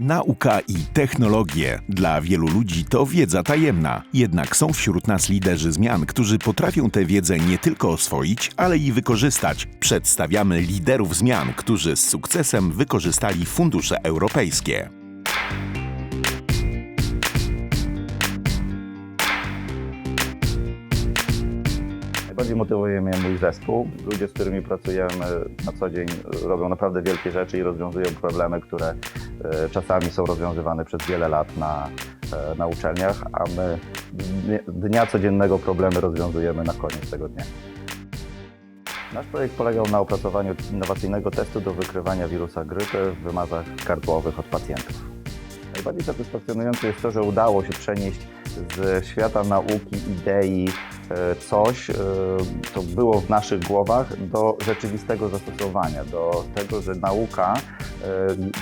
Nauka i technologie. Dla wielu ludzi to wiedza tajemna. Jednak są wśród nas liderzy zmian, którzy potrafią tę wiedzę nie tylko oswoić, ale i wykorzystać. Przedstawiamy liderów zmian, którzy z sukcesem wykorzystali fundusze europejskie. Najbardziej motywuje mnie mój zespół. Ludzie, z którymi pracujemy na co dzień, robią naprawdę wielkie rzeczy i rozwiązują problemy, które e, czasami są rozwiązywane przez wiele lat na, e, na uczelniach, a my dnia codziennego problemy rozwiązujemy na koniec tego dnia. Nasz projekt polegał na opracowaniu innowacyjnego testu do wykrywania wirusa grypy w wymazach gardłowych od pacjentów. Najbardziej satysfakcjonujące jest to, że udało się przenieść z świata nauki, idei e, coś, e, co było w naszych głowach, do rzeczywistego zastosowania, do tego, że nauka e,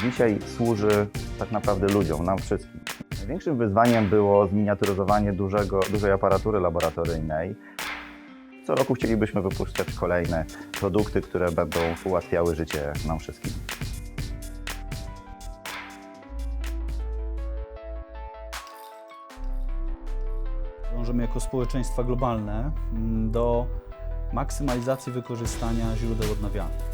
dzisiaj służy tak naprawdę ludziom, nam wszystkim. Największym wyzwaniem było zminiaturyzowanie dużego, dużej aparatury laboratoryjnej. Co roku chcielibyśmy wypuszczać kolejne produkty, które będą ułatwiały życie nam wszystkim. Dążymy jako społeczeństwa globalne mm, do maksymalizacji wykorzystania źródeł odnawialnych.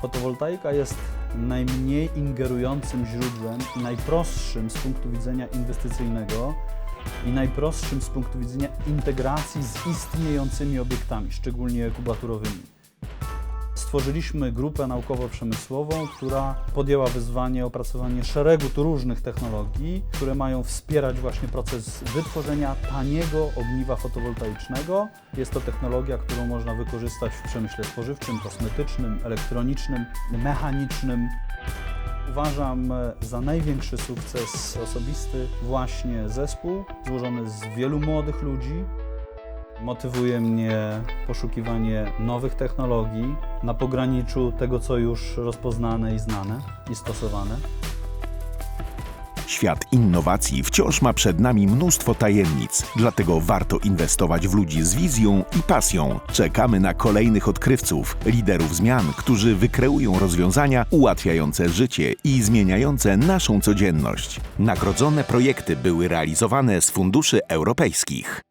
Fotowoltaika jest najmniej ingerującym źródłem i najprostszym z punktu widzenia inwestycyjnego i najprostszym z punktu widzenia integracji z istniejącymi obiektami, szczególnie kubaturowymi. Stworzyliśmy grupę naukowo-przemysłową, która podjęła wyzwanie opracowania szeregu różnych technologii, które mają wspierać właśnie proces wytworzenia taniego ogniwa fotowoltaicznego. Jest to technologia, którą można wykorzystać w przemyśle spożywczym, kosmetycznym, elektronicznym, mechanicznym. Uważam e, za największy sukces osobisty właśnie zespół złożony z wielu młodych ludzi, Motywuje mnie poszukiwanie nowych technologii na pograniczu tego, co już rozpoznane i znane i stosowane. Świat innowacji wciąż ma przed nami mnóstwo tajemnic, dlatego warto inwestować w ludzi z wizją i pasją. Czekamy na kolejnych odkrywców, liderów zmian, którzy wykreują rozwiązania ułatwiające życie i zmieniające naszą codzienność. Nagrodzone projekty były realizowane z funduszy europejskich.